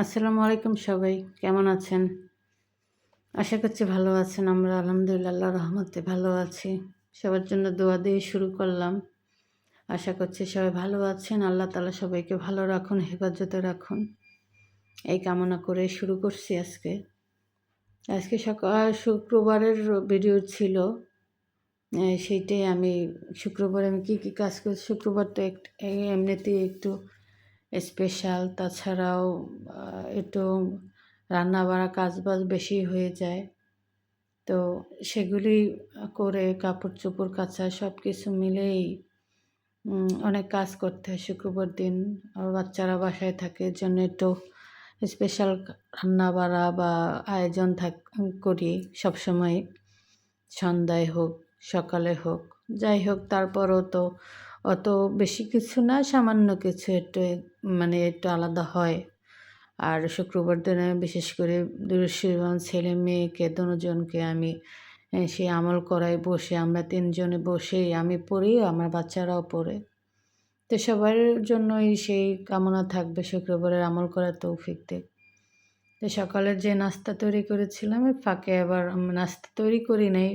আসসালামু আলাইকুম সবাই, কেমন আছেন? আশা করছি ভালো আছেন, আমরা আলহামদুলিল্লাহ রহমতে ভালো আছি। সবার জন্য দোয়া দিয়ে শুরু করলাম। আশা করছি সবাই ভালো আছেন, আল্লাহ তালা সবাইকে ভালো রাখুন, হেফাজতে রাখুন। এই কামনা করে শুরু করছি আজকে। আজকে সকাল, শুক্রবারের ভিডিও ছিল। সেইটাই আমি, শুক্রবার আমি কী কী কাজ করছি শুক্রবার তো এমনিতেই একটু স্পেশাল। তাছাড়াও একটু রান্না বাড়া কাজ বাজ বেশি হয়ে যায়। তো সেগুলি করে কাপড় চোপড় কাচা সব কিছু মিলেই অনেক কাজ করতে হয় শুক্রবার দিন। আর বাচ্চারা বাসায় থাকে জন্য একটু স্পেশাল রান্না বাড়া বা আয়োজন থাক, করি সবসময়। সন্ধ্যায় হোক, সকালে হোক, যাই হোক, তারপরও তো অত বেশি কিছু না, সামান্য কিছু একটু মানে একটু আলাদা হয়। আর শুক্রবার দিনে বিশেষ করে দুরুশিরবান ছেলে মেয়েকে, দুজনকে আমি সেই আমল করাই বসে, আমরা তিনজনে বসেই, আমি পড়ি, আমার বাচ্চারাও পড়ে। তো সবার জন্যই সেই কামনা থাকবে, শুক্রবারের আমল করার তৌফিক দেখ তো সকালের যে নাস্তা তৈরি করেছিলাম ফাঁকে আবার নাস্তা তৈরি করি নাই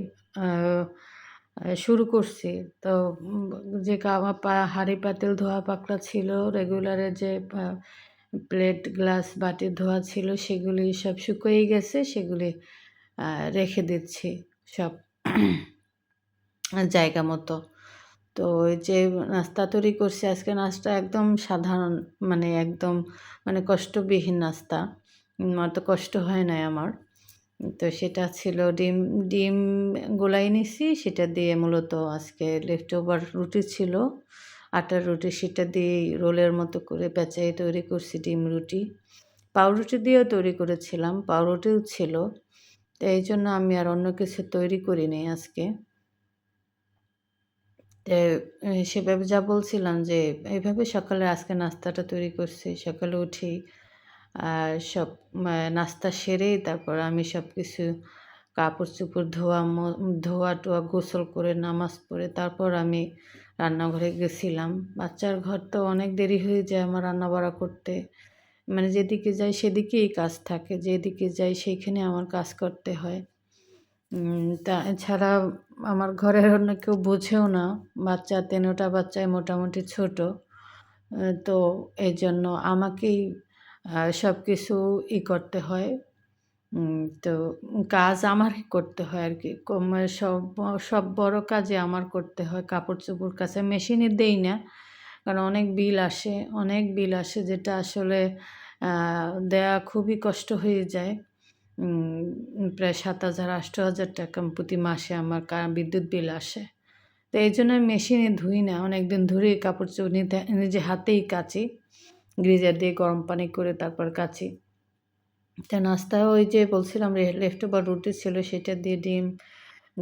শুরু করছি। তো যে পা, হাঁড়ি পাতিল ধোয়া পাকড়া ছিল রেগুলারের যে প্লেট গ্লাস বাটি ধোয়া ছিল, সেগুলি সব শুকিয়ে গেছে, সেগুলি রেখে দিচ্ছি সব জায়গা মতো। তো ওই যে নাস্তা তৈরি করছি, আজকে নাস্তা একদম সাধারণ মানে একদম মানে কষ্টবিহীন নাস্তা। অত কষ্ট হয় নাই আমার। তো সেটা ছিল ডিম ডিম গোলাই নিছি, সেটা দিয়ে মূলত আজকে লেফট ওভার রুটি ছিল। আটার রুটি সেটা দিয়ে রোলের মতো করে পেঁচাই তৈরি করছি ডিম রুটি। পাউরুটি দিয়েও তৈরি করেছিলাম, পাউরুটিও ছিল। তো এই জন্য আমি আর অন্য কিছু তৈরি করিনি আজকে। সেভাবে যা বলছিলাম যে এইভাবে সকালে আজকে নাস্তাটা তৈরি করছি, সকালে উঠেই আর সব নাস্তা সেরেই তারপর আমি সব কিছু কাপড় চোপড় ধোয়া ধোয়া টোয়া গোসল করে নামাজ পড়ে তারপর আমি রান্নাঘরে গেছিলাম। বাচ্চার ঘর তো অনেক দেরি হয়ে যায় আমার রান্না বাড়া করতে। মানে যেদিকে যাই সেদিকেই কাজ থাকে, যেদিকে যাই সেইখানে আমার কাজ করতে হয়। তা এছাড়া আমার ঘরের অন্য কেউ বোঝেও না, বাচ্চা তেনোটা বাচ্চায় মোটামুটি ছোট। তো এই জন্য আমাকেই সব কিছু ই করতে হয়। তো কাজ আমার করতে হয় আর কি। সব সব বড় কাজে আমার করতে হয়। কাপড় চোপড় কাছে মেশিনে দেই না। কারণ অনেক বিল আসে, অনেক বিল আসে যেটা আসলে দেয়া খুবই কষ্ট হয়ে যায়। প্রায় সাত হাজার, আষ্ট হাজার টাকা প্রতি মাসে আমার বিদ্যুৎ বিল আসে। তো এই জন্য মেশিনে ধুই না। অনেক দিন ধরেই কাপড় চোপড় নিতে নিজে হাতেই কাচি। গ্রিজার দিয়ে গরম পানি করে তারপর কাচি। তা নাস্তা ওই যে বলছিলাম লেফট ওভার রুটি ছিল সেটা দিয়ে ডিম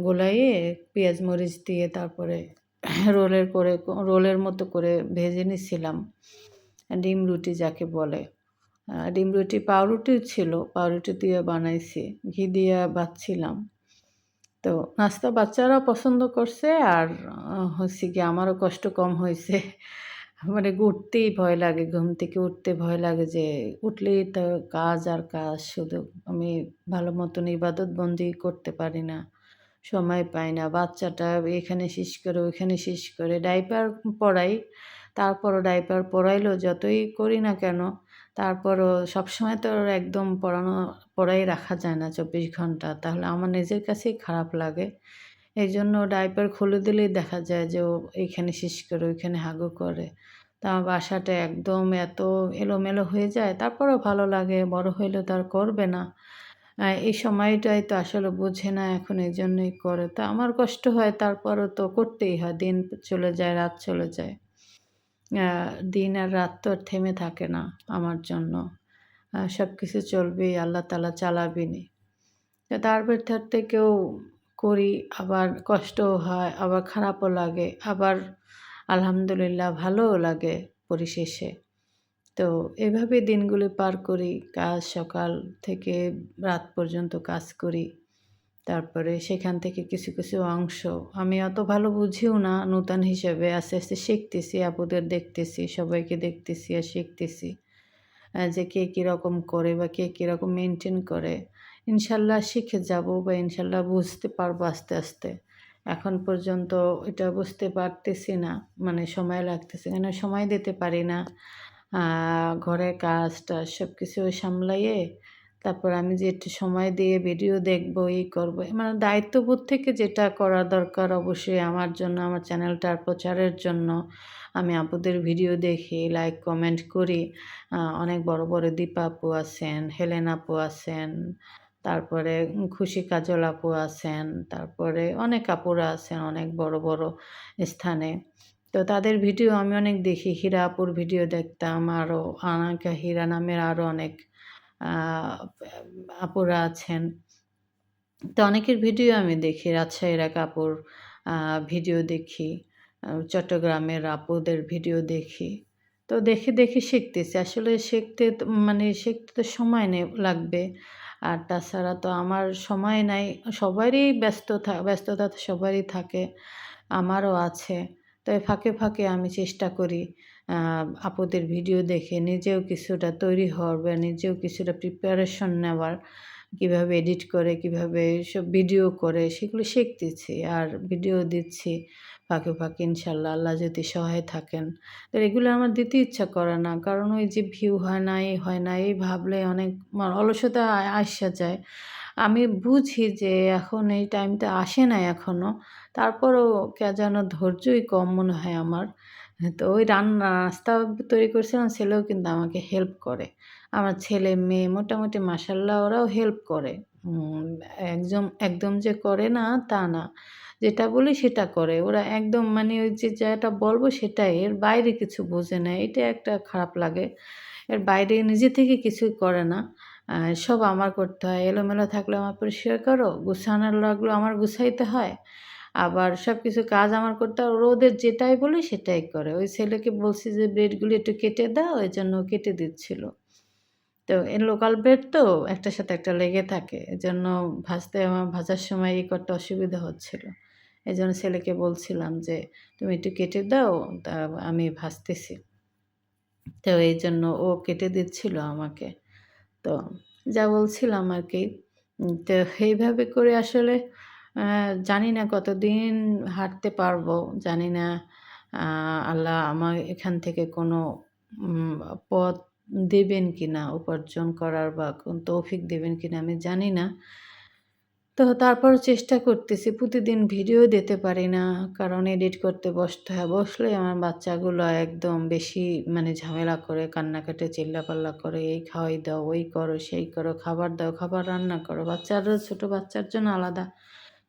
গোলাইয়ে, পেঁয়াজ মরিচ দিয়ে তারপরে রোলের করে, রোলের মতো করে ভেজে নিছিলাম। ডিম রুটি যাকে বলে। ডিম রুটি পাউরুটিও ছিল, পাউরুটি দিয়ে বানাইছি, ঘি দিয়ে বাচ্ছিলাম। তো নাস্তা বাচ্চারাও পছন্দ করছে আর হচ্ছে কি আমারও কষ্ট কম হয়েছে। মানে উঠতেই ভয় লাগে, ঘুম থেকে উঠতে ভয় লাগে যে উঠলেই তো কাজ আর কাজ, শুধু আমি ভালো মতন ইবাদত বন্দি করতে পারি না, সময় পাই না, বাচ্চাটা এখানে শেষ করে ওইখানে শেষ করে ডাইপার পড়াই তারপরও ডাইপার পড়াইলেও যতই করি না কেন, তারপরও সবসময় তো একদম পড়ানো পড়াই রাখা যায় না চব্বিশ ঘণ্টা, তাহলে আমার নিজের কাছেই খারাপ লাগে এই জন্য ডাইপার খুলে দিলেই দেখা যায় যে ও এইখানে শেষ করে, ওইখানে হাগু করে। তা আমার বাসাটা একদম এত এলোমেলো হয়ে যায়, তারপরেও ভালো লাগে, বড় হইলেও তার করবে না। এই সময়টাই তো আসলে বোঝে না এখন এই জন্যই করে। তা আমার কষ্ট হয়, তারপরও তো করতেই হয়, দিন চলে যায়, রাত চলে যায়। দিন আর রাত তো আর থেমে থাকে না আমার জন্য। সব কিছু চলবেই, আল্লাহ তালা চালাবিনি তার ভেতর থেকেও করি, আবার কষ্টও হয়, আবার খারাপও লাগে, আবার আলহামদুলিল্লাহ ভালোও লাগে পরিশেষে। তো এভাবে দিনগুলি পার করি, কাজ সকাল থেকে রাত পর্যন্ত কাজ করি। তারপরে সেখান থেকে কিছু কিছু অংশ আমি অত ভালো বুঝিও না, নূতন হিসেবে আস্তে আস্তে শিখতেছি, আপুদের দেখতেছি, সবাইকে দেখতেছি আর শিখতেছি যে কে কীরকম করে বা কে কীরকম মেনটেন করে। ইনশাল্লাহ শিখে যাব বা ইনশাল্লাহ বুঝতে পারব আস্তে আস্তে। এখন পর্যন্ত এটা বুঝতে পারতেছি না মানে সময় লাগতেছে কেন সময় দিতে পারি না। আহ, ঘরের কাজ টাজ সব কিছু সামলাইয়ে তারপর আমি যে একটু সময় দিয়ে ভিডিও দেখব ই করব মানে দায়িত্ববোধ থেকে যেটা করা দরকার অবশ্যই আমার জন্য আমার চ্যানেলটার প্রচারের জন্য। আমি আপুদের ভিডিও দেখি লাইক কমেন্ট করি। অনেক বড় বড় দীপা আপু আছেন হেলেন আপু আছেন তারপরে খুশি কাজল আপু আছেন, তারপরে অনেক আপুরা আছেন অনেক বড় বড় স্থানে। তো তাদের ভিডিও আমি অনেক দেখি। হীরা আপুর ভিডিও দেখতাম আরও আনাকা হীরা নামের আরও অনেক আপুরা আছেন। তো অনেকের ভিডিও আমি দেখি, রাজশাহীর এক আপুর ভিডিও দেখি চট্টগ্রামের আপুদের ভিডিও দেখি। তো দেখে দেখে শিখতেছি। আসলে শিখতে মানে শিখতে তো সময় নে, লাগবে। আর তাছাড়া তো আমার সময় নাই। সবারই ব্যস্ত ব্যস্ততা তো সবারই থাকে, আমারও আছে। তো ফাঁকে ফাঁকে আমি চেষ্টা করি আপুদের ভিডিও দেখে নিজেও কিছুটা তৈরি হওয়ার বা নিজেও কিছুটা প্রিপারেশন নেওয়ার। কীভাবে এডিট করে, কীভাবে সব ভিডিও করে, সেগুলো শিখতেছি আর ভিডিও দিচ্ছি। ফাঁকে ফাঁকে ইনশাল্লাহ আল্লাহ যদি সহায় থাকেন। তো এগুলো আমার দিতে ইচ্ছা করে না। কারণ ওই যে ভিউ হয় না এই হয় না, এই ভাবলে অনেক মানে অলসতা আসা যায়। আমি বুঝি যে এখন এই টাইমটা আসে না এখনও তারপরও কে যেন ধৈর্যই কম মনে হয় আমার। তো ওই রান্না, নাস্তা তৈরি করছিলাম, ছেলেও কিন্তু আমাকে হেল্প করে। আমার ছেলে মেয়ে মোটামুটি মাসাল্লাহ ওরাও হেল্প করে। একদম একদম যে করে না, তা না। যেটা বলি সেটা করে। ওরা একদম মানে ওই যে যেটা বলব সেটাই। এর বাইরে কিছু বোঝে না। এটা একটা খারাপ লাগে। এর বাইরে নিজে থেকে কিছুই করে না। সব আমার করতে হয়। এলোমেলো থাকলে আমার পরিষ্কার করো। গুছানোর লাগল আমার গুছাইতে হয়। আবার সব কিছু কাজ আমার করতে হয়। ওদের যেটাই বলে সেটাই করে। ওই ছেলেকে বলছি যে, ব্রেডগুলি একটু কেটে দাও। ওই জন্য কেটে দিচ্ছিল। তো এর লোকাল ব্রেড তো একটার সাথে একটা লেগে থাকে। এজন্য ভাজতে আমার ভাজার সময় এই করতে অসুবিধা হচ্ছিল। এই জন্য ছেলেকে বলছিলাম যে, তুমি একটু কেটে দাও, তা আমি ভাজতেছি। তো এই জন্য ও কেটে দিচ্ছিল আমাকে। তো যা বলছিলাম আর কি তো এইভাবে করে আসলে জানি না কতদিন হাঁটতে পারব, জানি না আল্লাহ আমার এখান থেকে কোনো পথ দেবেন কি না উপার্জন করার বা কোন তৌফিক দেবেন কি না আমি জানি না। তো তারপর চেষ্টা করতেছি, প্রতিদিন ভিডিও দিতে পারি না, কারণ এডিট করতে বসতে হয়। বসলে আমার বাচ্চাগুলো একদম বেশি মানে ঝামেলা করে, কান্নাকাটে, চিল্লাপাল্লা করে, এই খাওয়াই দাও, ওই করো, সেই করো, খাবার দাও, খাবার রান্না করো। বাচ্চারও, ছোটো বাচ্চার জন্য আলাদা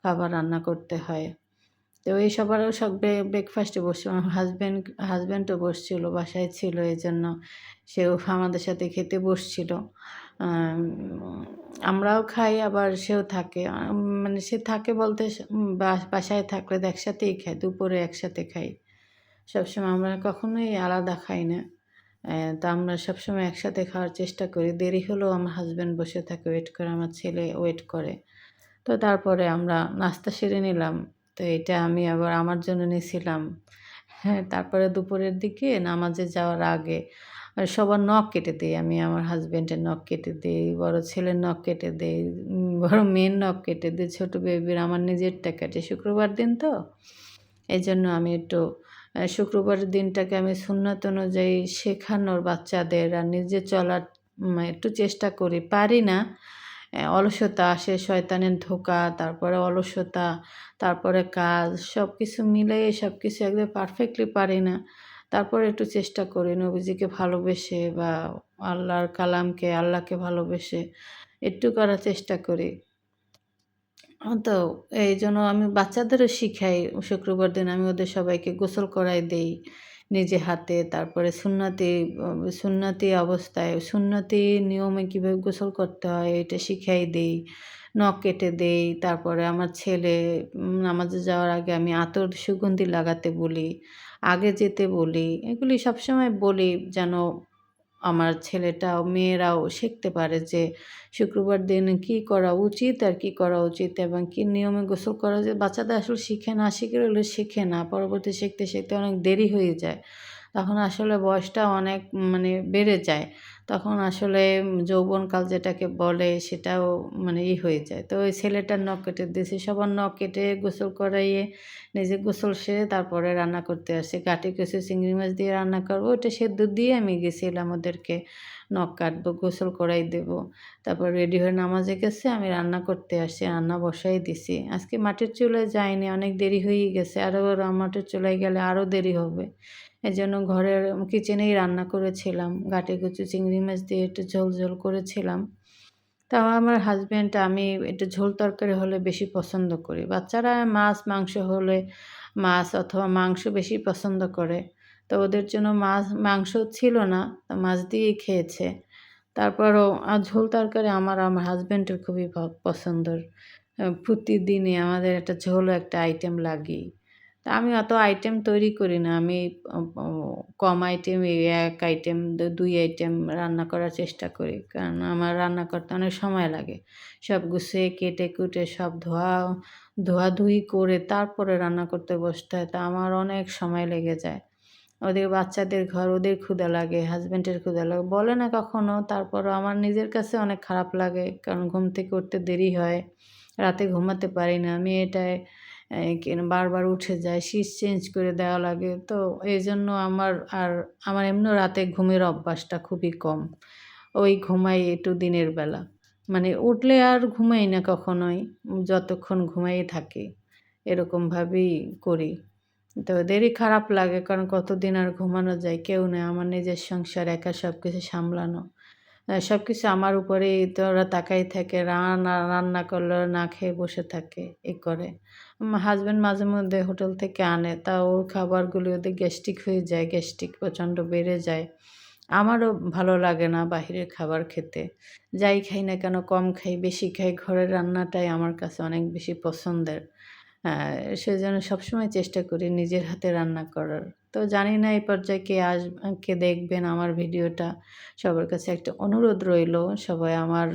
খাবার রান্না করতে হয়। তো এই সবারও সব ব্রেকফাস্টে বসছিল আমার হাজব্যান্ড হাজব্যান্ডও বসছিল, বাসায় ছিল এই জন্য সেও আমাদের সাথে খেতে বসছিল। আমরাও খাই, আবার সেও থাকে। মানে সে থাকে বলতে বাসায় থাকলে একসাথেই খাই দুপুরে একসাথে খাই। সবসময় আমরা কখনোই আলাদা খাই না। তো আমরা সবসময় একসাথে খাওয়ার চেষ্টা করি। দেরি হলেও আমার হাজব্যান্ড বসে থাকে ওয়েট করে, আমার ছেলে ওয়েট করে। তো তারপরে আমরা নাস্তা সেরে নিলাম। তো এটা আমি আবার আমার জন্য নিয়েছিলাম। হ্যাঁ তারপরে দুপুরের দিকে নামাজে যাওয়ার আগে সবার নখ কেটে দিই। আমি আমার হাজব্যান্ডের নখ কেটে দিই বড় ছেলের নখ কেটে দিই বড় মেয়ের নখ কেটে দিই ছোটো বেবির আমার নিজেরটা কেটে। শুক্রবার দিন তো? এই জন্য আমি একটু আহ, শুক্রবারের দিনটাকে আমি সুন্নত অনুযায়ী শেখানোর বাচ্চাদের আর নিজে চলার একটু চেষ্টা করি। পারি না অলসতা আসে শয়তানের ধোকা, তারপরে অলসতা, তারপরে কাজ সব কিছু মিলে সব কিছু একদম পারফেক্টলি পারি না। তারপরে একটু চেষ্টা করি নবীজিকে ভালোবেসে বা আল্লাহর কালামকে, আল্লাহকে ভালোবেসে একটু করার চেষ্টা করি। তো এই জন্য আমি বাচ্চাদেরও শিখাই, শুক্রবার দিন আমি ওদের সবাইকে গোসল করাই দেই। নিজে হাতে, তারপরে সুন্নতি সুন্নতি অবস্থায়, সুন্নতি নিয়মে কীভাবে গোসল করতে হয় এটা শিখাই দেই, নখ কেটে দেই, তারপরে আমার ছেলে নামাজে যাওয়ার আগে আমি আতর সুগন্ধি লাগাতে বলি, আগে যেতে বলি, এগুলি সবসময় বলি যেন আমার ছেলেটাও, মেয়েরাও শিখতে পারে যে শুক্রবার দিন কি করা উচিত আর কি করা উচিত এবং কি নিয়মে গোসল করা উচিত বাচ্চাদের আসলে শিখে না শিখে হলে শিখে না, পরবর্তী শিখতে শিখতে অনেক দেরি হয়ে যায়। তখন আসলে বয়সটা অনেক মানে বেড়ে যায়। তখন আসলে যৌবনকাল যেটাকে বলে সেটাও মানে ই হয়ে যায়। তো ওই ছেলেটার নখ কেটে দিয়েছি। সবার নখ কেটে গোসল করাইয়ে নিজে গোসল সেরে তারপরে রান্না করতে আসি কাটি কিছু চিংড়ি মাছ দিয়ে রান্না করব। ওটা সেদ্ধ দিয়ে আমি গেছিলাম ওদেরকে নখ কাটবো, গোসল করাই দেব। তারপর রেডি হয়ে নামাজে গেছে। আমি রান্না করতে আসি রান্না বসাই দিছি। আজকে মাটির চুলায় যাইনি, অনেক দেরি হয়েই গেছে। আরও মাটির চুলায় গেলে আরও দেরি হবে। এই জন্য ঘরের কিচেনেই রান্না করেছিলাম। গাটে কুচু চিংড়ি মাছ দিয়ে একটু ঝোল ঝোল করেছিলাম। তাও আমার হাজব্যান্ড আমি একটু ঝোল তরকারি হলে বেশি পছন্দ করি। বাচ্চারা মাছ, মাংস হলে মাছ অথবা মাংস বেশি পছন্দ করে। তো ওদের জন্য মাছ, মাংস ছিল না, তো মাছ দিয়েই খেয়েছে। তারপরও আর ঝোল তরকারি আমার আমার হাজব্যান্ডের খুবই পছন্দর প্রতিদিনই আমাদের একটা ঝোলও একটা আইটেম লাগেই। তা আমি অত আইটেম তৈরি করি না। আমি কম আইটেম এক আইটেম দুই আইটেম রান্না করার চেষ্টা করি। কারণ আমার রান্না করতে অনেক সময় লাগে। সব গুছিয়ে, কেটে, কুটে, সব ধোয়া, ধোয়াধুয়ি করে তারপরে রান্না করতে বসতে হয়। তা আমার অনেক সময় লেগে যায়। ওদের বাচ্চাদের ঘর, ওদের ক্ষুদা লাগে হাজব্যান্ডের ক্ষুদা লাগে। বলে না কখনো তারপরও আমার নিজের কাছে অনেক খারাপ লাগে। কারণ ঘুম থেকে উঠতে দেরি হয়। রাতে ঘুমাতে পারি না। আমি এটায় বারবার উঠে যায়, শীত চেঞ্জ করে দেওয়া লাগে। তো এই জন্য আমার আর আমার এমনি রাতে ঘুমের অভ্যাসটা খুবই কম। ওই ঘুমাই একটু দিনের বেলা। মানে উঠলে আর ঘুমাই না কখনোই, যতক্ষণ ঘুমাই থাকি। এরকমভাবেই করি। তো দেরি খারাপ লাগে, কারণ কতদিন আর ঘুমানো যায়, কেউ নেই। আমার নিজের সংসার, একা সব কিছু সামলানো। সব কিছু আমার উপরেই তো ওরা তাকাই থাকে রান্না রান্না করলে না খেয়ে বসে থাকে, এ করে। হাজব্যান্ড মাঝে মধ্যে হোটেল থেকে আনে, তা ওর খাবারগুলি ওদের গ্যাস্ট্রিক হয়ে যায় গ্যাস্ট্রিক প্রচণ্ড বেড়ে যায়। আমারও ভালো লাগে না বাহিরের খাবার খেতে। যাই খাই না কেন, কম খাই, বেশি খাই, ঘরের রান্নাটাই আমার কাছে অনেক বেশি পছন্দের। সেজন্য সবসময় চেষ্টা করি নিজের হাতে রান্না করার। তো জানি না এই পর্যায়ে কে আস, কে দেখবেন আমার ভিডিওটা। সবার কাছে একটা অনুরোধ রইল, সবাই আমার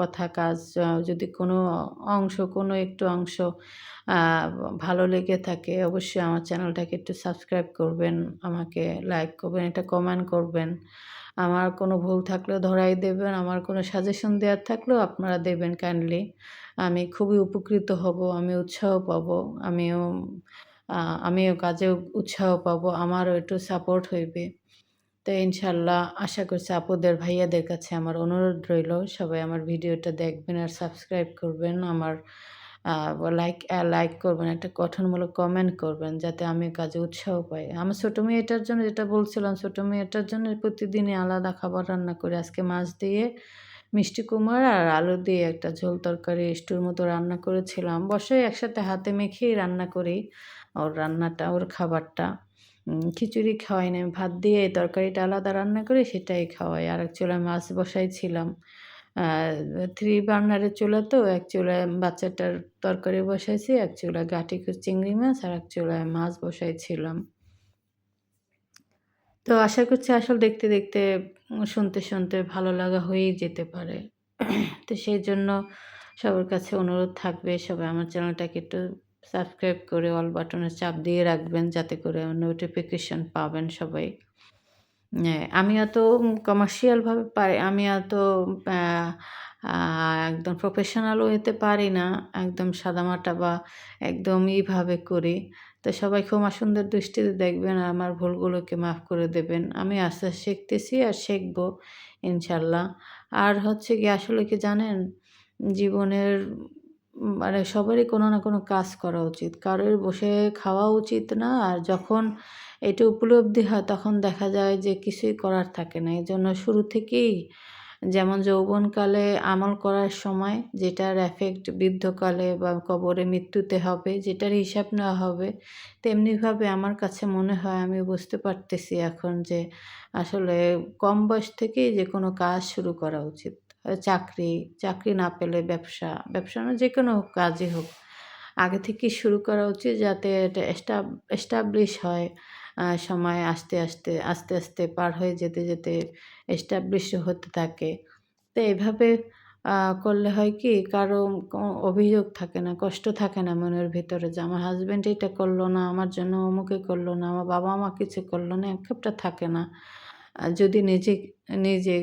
কথা কাজ যদি কোনো অংশ, কোনো একটু অংশ ভালো লেগে থাকে, অবশ্যই আমার চ্যানেলটাকে একটু সাবস্ক্রাইব করবেন, আমাকে লাইক করবেন এটা কমেন্ট করবেন। আমার কোনো ভুল থাকলেও ধরাই দেবেন, আমার কোনো সাজেশন দেওয়ার থাকলেও আপনারা দেবেন কাইন্ডলি। আমি খুবই উপকৃত হব, আমি উৎসাহ পাবো, আমিও আমিও কাজে উৎসাহ পাবো, আমারও একটু সাপোর্ট হইবে। তো ইনশাল্লাহ আশা করছি আপুদের, ভাইয়াদের কাছে আমার অনুরোধ রইল, সবাই আমার ভিডিওটা দেখবেন আর সাবস্ক্রাইব করবেন, আমার লাইক লাইক করবেন, একটা গঠনমূলক কমেন্ট করবেন, যাতে আমি কাজে উৎসাহ পাই। আমার ছোটো মেয়েটার জন্য যেটা বলছিলাম, ছোটো মেয়েটার জন্য প্রতিদিনই আলাদা খাবার রান্না করি, আজকে মাছ দিয়ে মিষ্টি কুমড় আর আলু দিয়ে একটা ঝোল তরকারি, স্টুর মতো রান্না করেছিলাম। বসে একসাথে হাতে মেখেই রান্না করি। ওর রান্নাটা, ওর খাবারটা। খিচুড়ি খাওয়াই না ভাত দিয়ে তরকারিটা আলাদা রান্না করে সেটাই খাওয়াই। আর এক চুলায় মাছ বসাইছিলাম থ্রি বার্নারের চুলা তো, এক চুলায় বাচ্চাটার তরকারি বসাইছি, এক চুলায় গাটি চিংড়ি মাছ আর এক চুলায় মাছ বসাইছিলাম তো আশা করছি আসল দেখতে দেখতে শুনতে শুনতে ভালো লাগা হয়েই যেতে পারে। তো সেই জন্য সবার কাছে অনুরোধ থাকবে, সবাই আমার চ্যানেলটাকে একটু সাবস্ক্রাইব করে অল বাটনে চাপ দিয়ে রাখবেন যাতে করে নোটিফিকেশান পাবেন সবাই। আমি অত কমার্শিয়ালভাবে পারি, আমি অত একদম প্রফেশনালও হতে পারি না, একদম সাদামাটা বা একদম ইভাবে করি। তো সবাই ক্ষমা সুন্দর দৃষ্টিতে দেখবেন আর আমার ভুলগুলোকে মাফ করে দেবেন। আমি আস্তে আস্তে শিখতেছি আর শিখব, ইনশাল্লাহ। আর হচ্ছে কি, আসলে কি জানেন? জীবনের মানে সবারই কোনো না কোনো কাজ করা উচিত। কারোর বসে খাওয়া উচিত না, আর যখন এটা উপলব্ধি হয় তখন দেখা যায় যে কিছুই করার থাকে না। এই জন্য শুরু থেকেই যেমন যৌবনকালে আমল করার সময় যেটার এফেক্ট বৃদ্ধকালে বা কবরে মৃত্যুতে হবে, যেটার হিসাব নেওয়া হবে, তেমনিভাবে আমার কাছে মনে হয় আমি বুঝতে পারতেছি এখন যে আসলে কম বয়স থেকেই যে কোনো কাজ শুরু করা উচিত। চাকরি চাকরি না পেলে ব্যবসা ব্যবসা না যে কোনো কাজই হোক। আগে থেকেই শুরু করা উচিত যাতে এটা এস্টাবলিশ হয়। সময় আস্তে আস্তে আস্তে আস্তে পার হয়ে যেতে যেতে এস্টাবলিশ হতে থাকে। তো এভাবে করলে হয় কি, কারও অভিযোগ থাকে না, কষ্ট থাকে না মনের ভিতরে যে, আমার হাজব্যান্ড এটা করল না, আমার জন্য অমুকে করল না, আমার বাবা মা কিছু করল না একটা থাকে না। যদি নিজে নিজে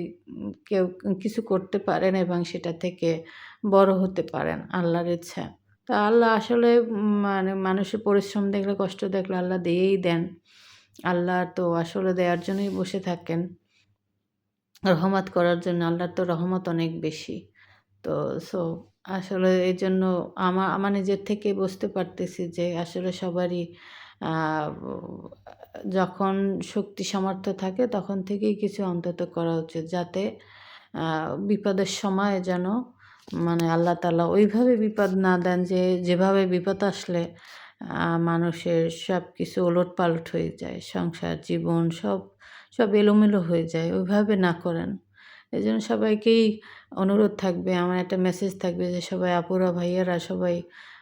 কেউ কিছু করতে পারেন এবং সেটা থেকে বড় হতে পারেন আল্লাহর ইচ্ছা। তো আল্লাহ আসলে মানে মানুষের পরিশ্রম দেখলে, কষ্ট দেখলে আল্লাহ দিয়েই দেন। আল্লাহ তো আসলে দেওয়ার জন্যই বসে থাকেন। রহমত করার জন্য আল্লাহর তো রহমত অনেক বেশি। তো সো আসলে এই জন্য আমার আমার নিজের থেকে বুঝতে পারতেছি যে আসলে সবারই যখন শক্তি সামর্থ্য থাকে তখন থেকেই কিছু অন্তত করা উচিত। যাতে বিপদের সময় যেন মানে আল্লাহ তাআলা ওইভাবে বিপদ না দেন যে যেভাবে বিপদ আসলে মানুষের সবকিছু ওলটপালট হয়ে যায়। সংসার, জীবন সব, সব এলোমেলো হয়ে যায়। ওইভাবে না করেন। এই জন্য সবাইকেই অনুরোধ থাকবে, আমার একটা মেসেজ থাকবে যে সবাই আপুরা, ভাইয়ারা সবাই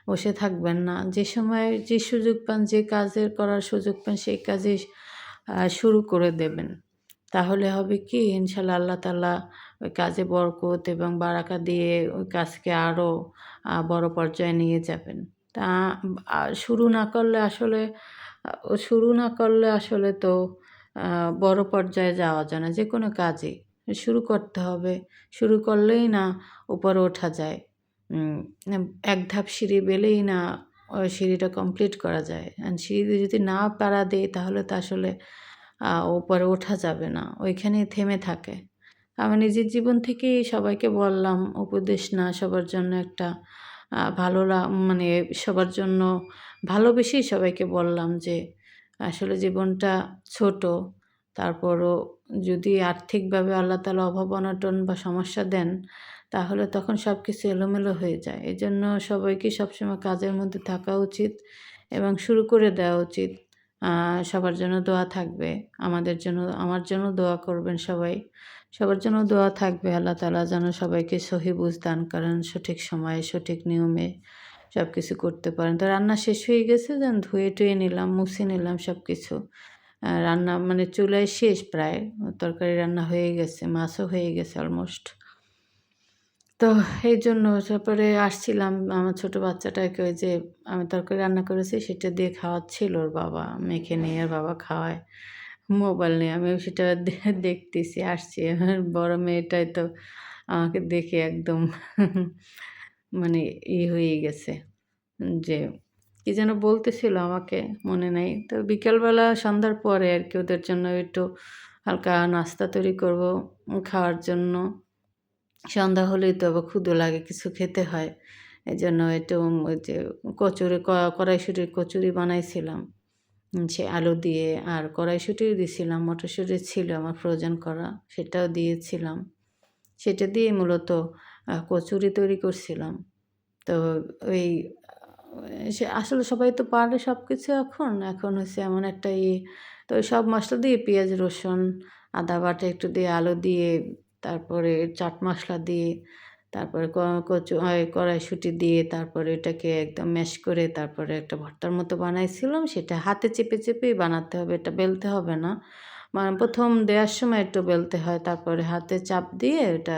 বসে থাকবেন না। যে সময় যে সুযোগ পান, যে কাজের করার সুযোগ পান সেই কাজই আ শুরু করে দেবেন। তাহলে হবে কি ইনশাআল্লাহ আল্লাহ তালা ওই কাজে বরকত এবং বারাকা দিয়ে ওই কাজকে আরও বড় পর্যায়ে নিয়ে যাবেন। তা শুরু না করলে আসলে শুরু না করলে আসলে তো বড় পর্যায়ে যাওয়া যায় না। যে কোনো কাজই। শুরু করতে হবে। শুরু করলেই না উপরে ওঠা যায়। এক ধাপ সিঁড়ি বেলেই না সিঁড়িটা কমপ্লিট করা যায়। অ্যান্ড সিঁড়ি যদি না পাড়া দেই তাহলে তো আসলে ওপরে ওঠা যাবে না। ওইখানেই থেমে থাকে। আমি নিজের জীবন থেকেই সবাইকে বললাম, উপদেশ না সবার জন্য একটা ভালো মানে সবার জন্য ভালোবেসেই সবাইকে বললাম যে আসলে জীবনটা ছোট। তারপরও যদি আর্থিকভাবে আল্লাহ তাআলা অভাব-অনটন বা সমস্যা দেন, তাহলে তখন সব কিছু এলোমেলো হয়ে যায়। এই জন্য সবাইকে সবসময় কাজের মধ্যে থাকা উচিত এবং শুরু করে দেওয়া উচিত। সবার জন্য দোয়া থাকবে। আমাদের জন্য আমার জন্য দোয়া করবেন সবাই। সবার জন্য দোয়া থাকবে আল্লাহ তালা যেন সবাইকে সহি বুঝ দান করেন, সঠিক সময়ে, সঠিক নিয়মে সব কিছু করতে পারেন। তো রান্না শেষ হয়ে গেছে যেন ধুয়ে-টুয়ে নিলাম, মুছে নিলাম সব কিছু রান্না মানে চুলায় শেষ প্রায়। তরকারি রান্না হয়ে গেছে, মাছও হয়ে গেছে অলমোস্ট। তো এইজন্য তারপরে আসছিলাম, আমার ছোট বাচ্চাটাকে ওই যে আমি তরকারি রান্না করেছি, সেটা দিয়ে খাওয়াচ্ছিল ওর বাবা। মেখে নিয়ে ওর বাবা খাওয়ায়। মোবাইল নিয়ে আমিও সেটা দেখতেছি, আসছি। আমার বড় মেয়েটাই তো আমাকে দেখে একদম মানে ই হয়ে গেছে। যে কি যেন বলতেছিল আমাকে, মনে নাই। তো বিকেলবেলা সন্ধ্যার পরে আর কি ওদের জন্য একটু হালকা নাস্তা তৈরি করব খাওয়ার জন্য। সন্ধ্যা হলেই তো আবার ক্ষুধা লাগে, কিছু খেতে হয়। এই জন্য একটু ওই যে কচুরি কড়াইশুঁটির কচুরি বানাইছিলাম। সে আলু দিয়ে আর কড়াইশুঁটিও দিয়েছিলাম মটরশুঁটি ছিল আমার ফ্রোজেন করা, সেটাও দিয়েছিলাম। সেটা দিয়ে মূলত কচুরি তৈরি করছিলাম। তো ওই সে আসলে সবাই তো পারে সব কিছু এখন। এখন হচ্ছে এমন একটা ইয়ে তো সব মশলা দিয়ে পেঁয়াজ, রসুন, আদা বাটা একটু দিয়ে আলু দিয়ে তারপরে চাট মশলা দিয়ে তারপরে কচু কড়াইশুটি দিয়ে তারপরে এটাকে একদম ম্যাশ করে তারপরে একটা ভর্তার মতো বানাইছিলাম। সেটা হাতে চেপে, চেপেই বানাতে হবে। এটা বেলতে হবে না। মানে প্রথম দেওয়ার সময় একটু বেলতে হয়। তারপরে হাতে চাপ দিয়ে এটা